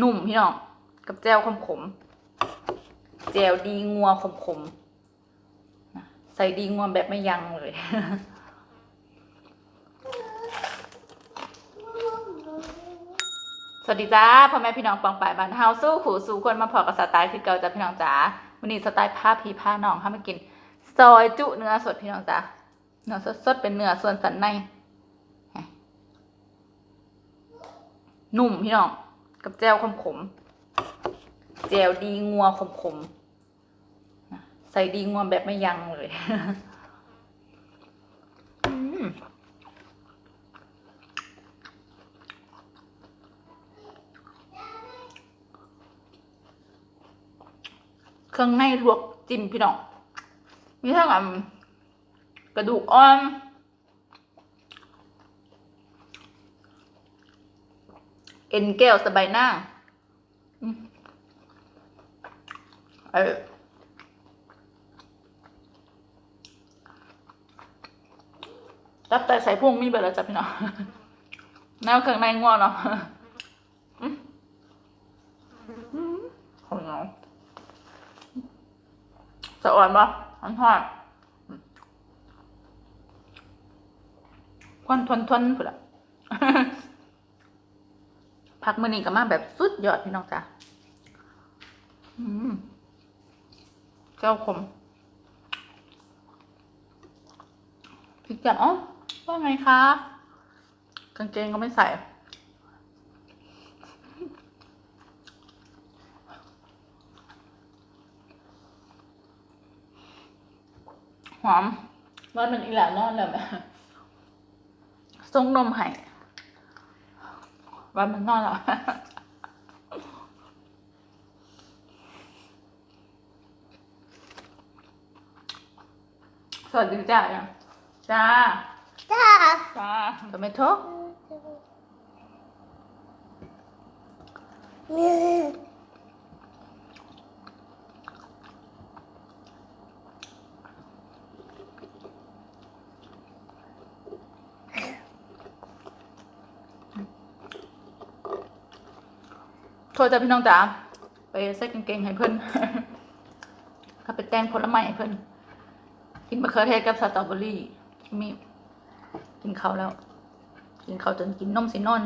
นุ่มพี่น้องกับแจวขมขมๆแจวดีงัวขมขมใส่ดีงัวแบบไม่ยั้งเลย สวัสดีจ้าพ่อแม่พี่น้องปองป่ายบ้านเฮาสู้ขู่สู้คนมาพอกับสไตล์คือเก่าจ้าพี่น้องจ๋าวันนี้สไตล์ผ้าพีผ้าน้องห้ามากิน ซอยจุเนื้อสดพี่น้องจ๋าเนื้อสดๆเป็นเนื้อส่วนสันใน นุ่มพี่น้อง กับแจวขมขมๆแจวดีงัวขมขมๆนะใส่ดีงัวแบบไม่ยั้งเลยอืมเครื่องในลวกจิ้มพี่น้องมีทั้งอ่ำกระดูกอ่อน เอ็นแก้วสบายหน้าเออจับไตใส่พุงมีเบอร์แล้วจ้ะพี่น้องแนวเครื่องในง่วงเนาะอืมอืมของเงาสะอ่อนปะอันทอดควันทนทนพุ่นละ พักมือนี้ก็มาแบบสุดยอดพี่น้องจ้ะเจ้าคมพี่จันอ๋อว่าไงคะ กางเกงก็ไม่ใส่หอมนอนเป็นอีหลานอนเลยไหมทรงนมให้ วันมันนอนแล้วสวัสดีจ้ายังจ้า จ้า จ้าทำไมโทษ มือโทษจ้าพี่น้องจ๋าไปใส่กางเกงให้เพิ่นเขาไปแต่งผลไม้ให้เพิ่นกินมะเขือเทศกับสตรอเบอรี่มีกินข้าวแล้ว กินข้าวจนกินนมสินอน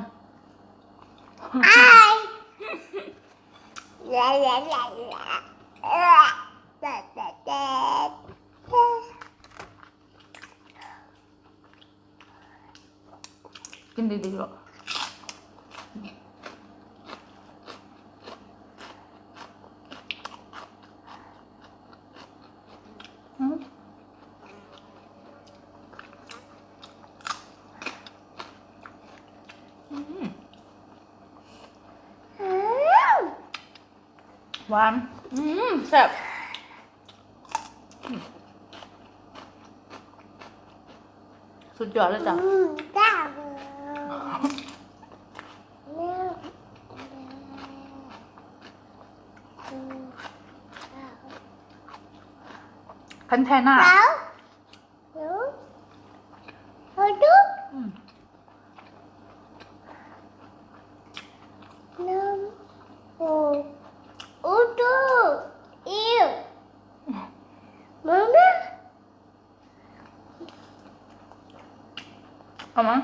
ไอ้ลาลาลาลาเออแต่แต่แต่กินดีๆหรอกอืมอืม อืม หวาน อืมแซ่บอืมสุดยอดเลยจ้ะ อืมจ้ามือ คันแทน่าแล้วดูดูอืมน้ำโอ้อูดูอิวมาม่าเอามา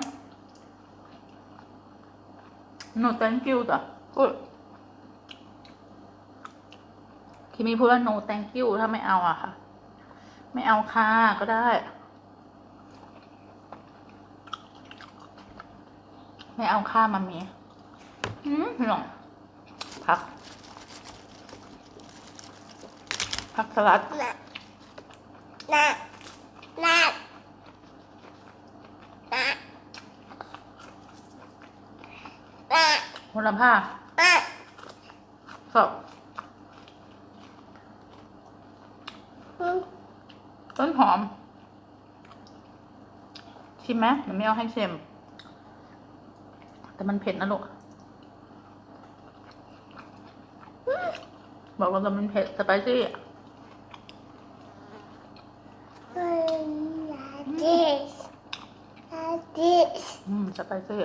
no thank you จ้ะพูดคิมีพูดว่า no thank you ถ้าไม่เอาอะค่ะ ไม่เอาค่ะก็ได้ ไม่เอาค่ามามีอืมพี่น้องพัก พักสลัดน่ะน่ะน่ะน่ะน่ะโหระพาน่ะสอบ อืม ต้นหอม ชิมไหมเดี๋ยวไม่เอาให้ชิมแต่มันเผ็ดนะลูกบอกว่ามันเผ็ดสไปซี่ฮ้ยน่ะ this น่ะ this อืมสไปซี่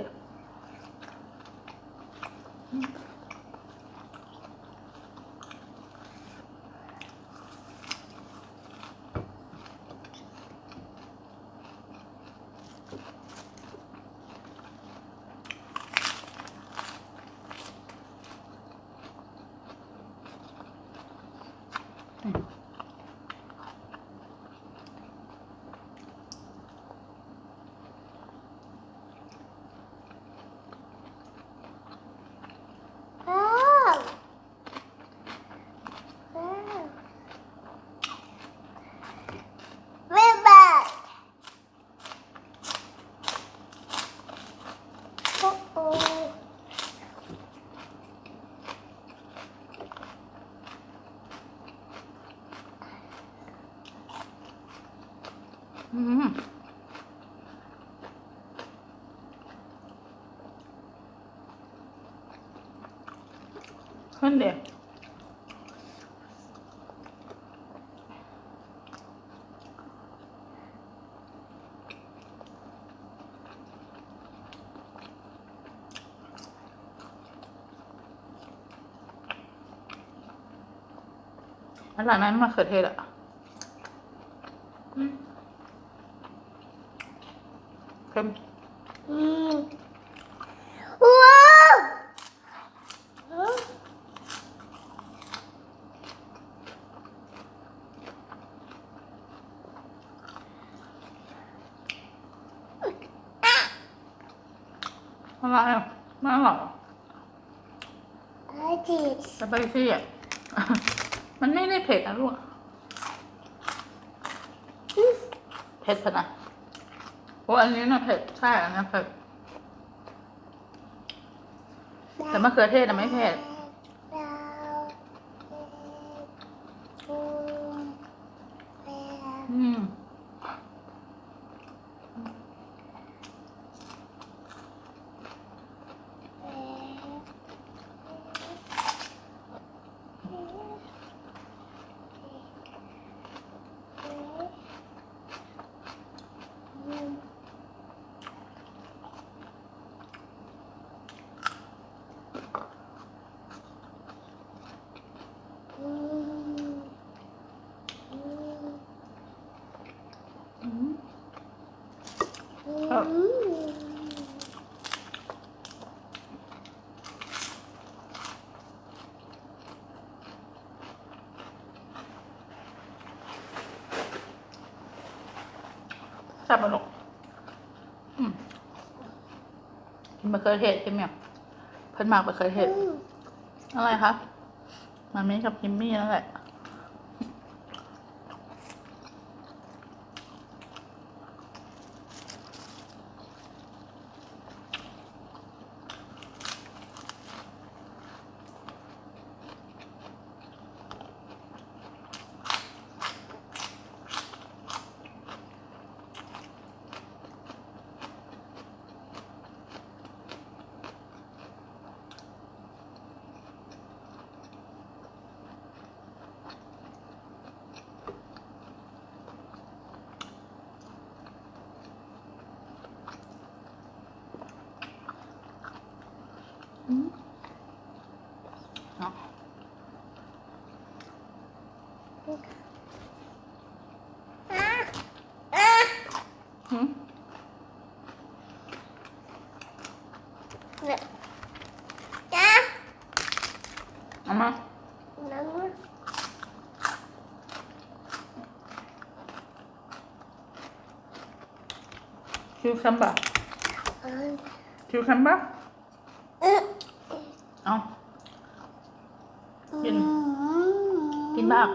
ขึ้นเด็กอร่อยไหมมาเขือเทศอะอืมเค็ม อืมว้าวฮะ อะไรอะไม่อร่อยเหรออาจิสสไปซี่อะมันไม่ได้เผ็ดนะลูกเผ็ดขนาดโอ้อันนี้น่ะเผ็ดใช่อันนี้เผ็ดแต่มะเขือเทศน่ะไม่เผ็ดดาวเอ็ดแปด อืม อืม ครับ แซ่บปะลูกอืมกินมะเขือเทศใช่ไหมยเพิ่นมากมะเขือเทศอะไรคะมันไม่กับจิมมี่นั่นแหละ อะอะอืมเนี่ยจ้า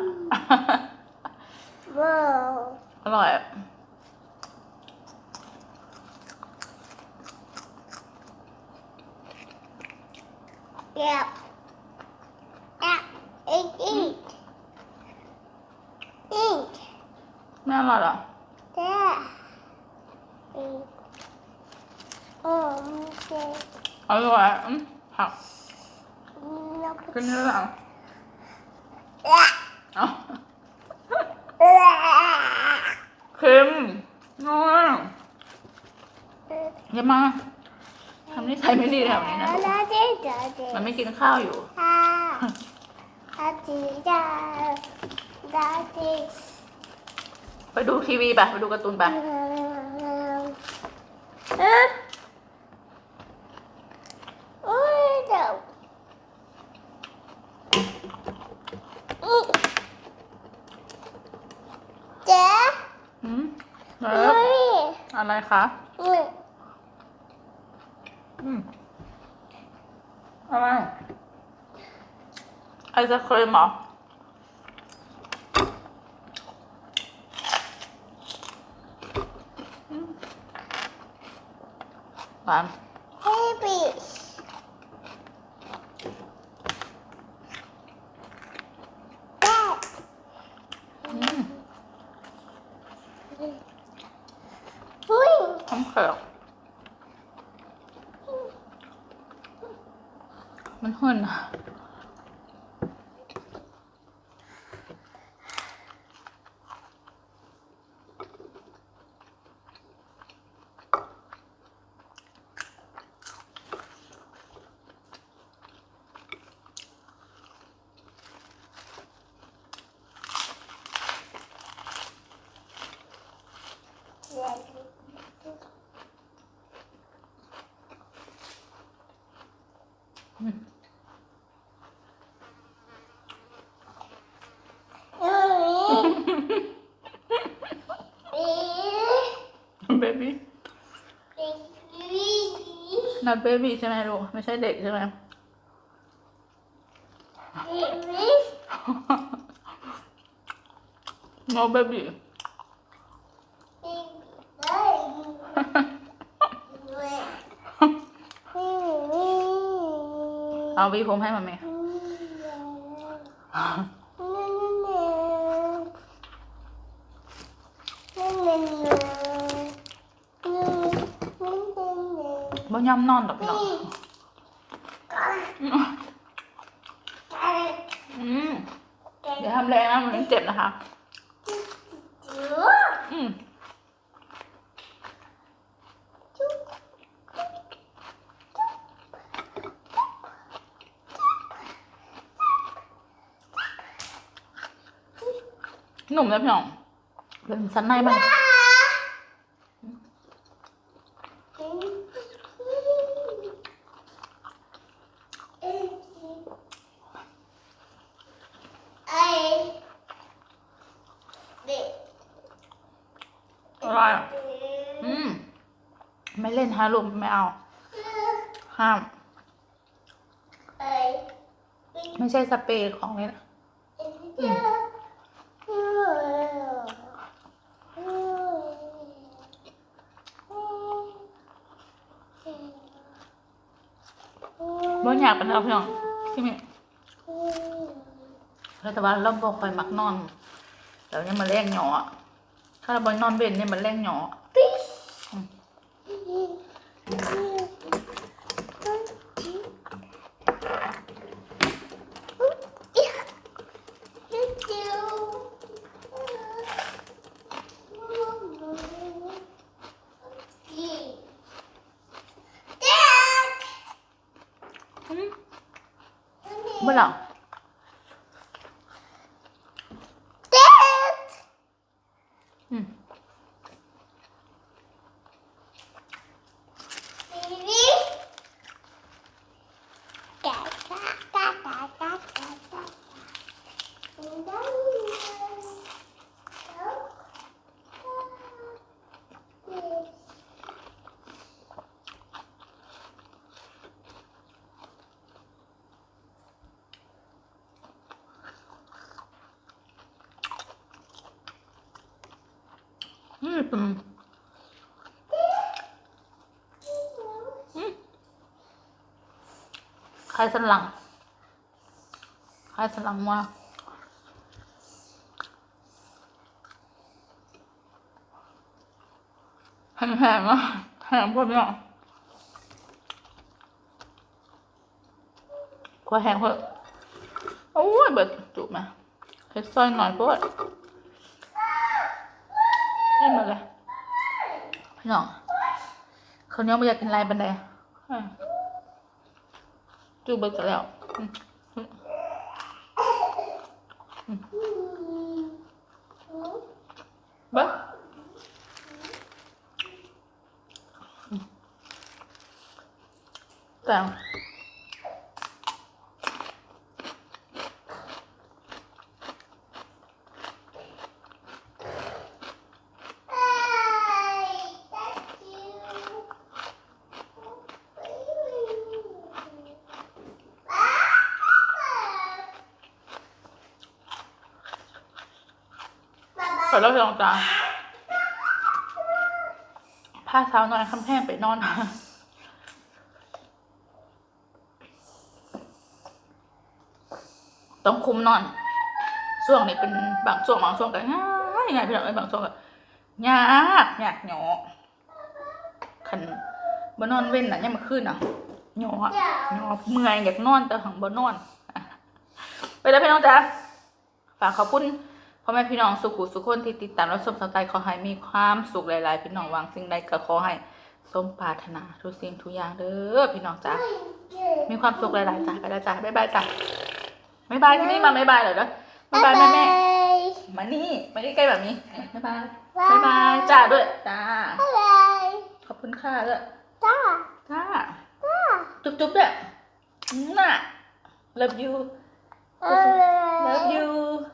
เอามาน้ำคิวคัมบะอะคิวคัมบะอืมเอากินอืมกินบ้างว้าวอร่อยอะเก็บอะอีกอีกอีกไม่อร่อยเหรอจ้าอีกโอ้เจ๊อร่อยอืมผักแล้วก็กิน เนื้อหลังอะเอาอะเค็มนัวอย่ามาทำนิสัยไม่ดีแถวนี้นะลูกแล้วเจ๊จ้าเจ๊มันไม่กินข้าวอยู่อะอาจีจ้าจ้าเจ๊ไปดูทีวีไปไปดูการ์ตูนไป เอ๊ะโอ้ยเดี๋ยวอุ๊ยเจ๊ อืมเอเฮ้อยอะไรคะอุ๊ยอืมอะไรไอศครีมเหรออืมหวาน เฮ้ยบีแม่ อืม อุ้ยข้าวเผือกมันหุ่นอะ เบบี้ not baby ใช่ไหมลูกไม่ใช่เด็กใช่ไหม no baby เอาวีผมให้มาไหม ยอมนอนดอกพี่น้องอืมเดี๋ยวทำแรงนะมันเจ็บนะคะ อืมหนุ่มเลยพี่น้องเป็นสันในบ้าง อะไรอะ อืม ล่นฮะลูกไม่เอา ห้าม ไม่ใช่สเปรย์ของเล่นะบ่อยากเป็นเอาพี่น้องพี่เมย์แต่ว่าเราบอกคอยมักนอนแล้วเนี่ยมันแรงหยอถ้าเราบอนอนเบนเนี่ยมันแรงหยอมเมื่อไหร่อืม อืมอืมอืมใครสันหลัง ใครสันหลังมา แห้งๆอะแห้งพวกนี้อะกว่าแห้งเพื่อโอ้ยเบิดจุกมาเฮ็ดซอยหน่อยพวกนี่มาเลยพี่น้องเขาเนี้ยไม่อยากกินอะไรบันไดจูบเบิกกันแล้วมอืมเบิกอืม แต่ขอเล่าลองตาผ้าเช้านอนคำแห้งไปนอน ต้องคุมนอนช่วงนี้เป็นบางช่วงบางช่วงก็ง่ายง่ายพี่น้องเอ้ยบางช่วงก็ยากยากหยอขันบ่นอนเว้นน่ะยังมาขึ้นอะหยอหยอเมื่อยอยากนอนแต่หังบ่นอน ไปแล้วพี่น้องจ้าฝากขอบคุณพ่อแม่พี่น้องสุขุสุขคนที่ติดตามรับชมสไตล์ขอให้มีความสุขหลาย ๆ พี่น้องวางสิ่งใดก็ขอให้สมปรารถนาทุกสิ่งทุกอย่างเด้อพี่น้องจ้ามีความสุขหลาย ๆ จ้าไปแล้วจ้าบ๊ายบายจ้า บ๊ายบายที่นี่มาบ๊ายบายเหรอเด้อบ๊ายบายแม่แม่ๆมานี่มาใกล้ๆแบบนี้บ๊ายบายบ๊ายบายจ้าด้วยจ้าขอบคุณค่ะด้วยจ้าจุ๊บๆด้วยน่ะ love you Uh, love you